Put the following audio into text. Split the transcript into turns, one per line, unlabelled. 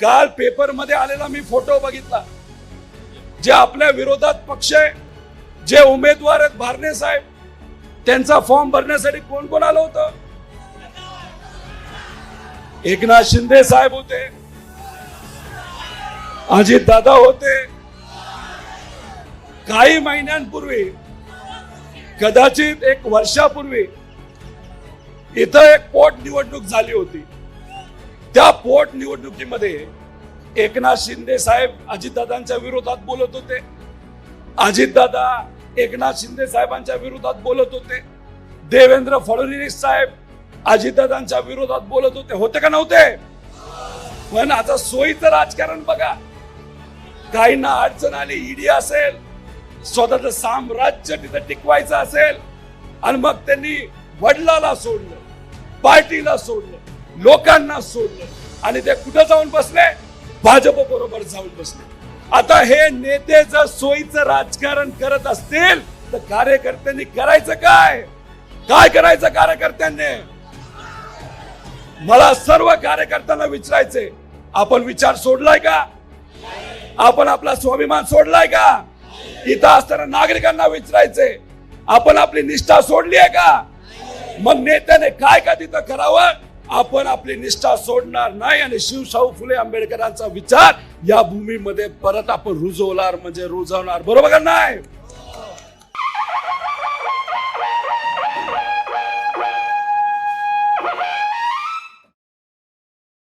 काल पेपरमध्ये आलेला मी फोटो बघितला. जे आपल्या विरोधात पक्ष आहे जे उमेदवार आहेत भारणे साहेब त्यांचा फॉर्म भरण्यासाठी कोण कोण आलं होतं? एकनाथ शिंदे साहेब होते. अजित दादा होते. काही महिन्यांपूर्वी कदाचित एक वर्षापूर्वी इथं एक पोट निवडणूक झाली होती. त्या पोटनिवडणुकीमध्ये एकनाथ शिंदे साहेब अजितदादांच्या विरोधात बोलत होते. अजितदादा एकनाथ शिंदे साहेबांच्या विरोधात बोलत होते. देवेंद्र फडणवीस साहेब अजितदादांच्या विरोधात बोलत होते. होते का नव्हते? पण आता सोयीचं राजकारण बघा. काहींना अडचण आली ईडी असेल स्वतःचं साम्राज्य तिथं टिकवायचं असेल आणि मग त्यांनी वडिलाला सोडलं पार्टीला सोडलं. लोकांना सोडलं. आणि ते कुठं जाऊन बसले? भाजप बरोबर जाऊन बसले. आता हे नेते जर सोयीचं राजकारण करत असतील तर कार्यकर्त्यांनी करायचं काय? काय करायचं कार्यकर्त्यांनी? मला सर्व कार्यकर्त्यांना विचारायचे आपण विचार सोडलाय का? आपण आपला स्वाभिमान सोडलाय का? इथं असताना नागरिकांना विचारायचे आपण आपली निष्ठा सोडली आहे का? मग नेत्याने काय का तिथं करावं? आपण आपली निष्ठा सोडणार नाही आणि शिवशाहू फुले आंबेडकरांचा विचार या भूमीमध्ये परत आपण रुजवणार म्हणजे रुजवणार. बरोबर का नाही?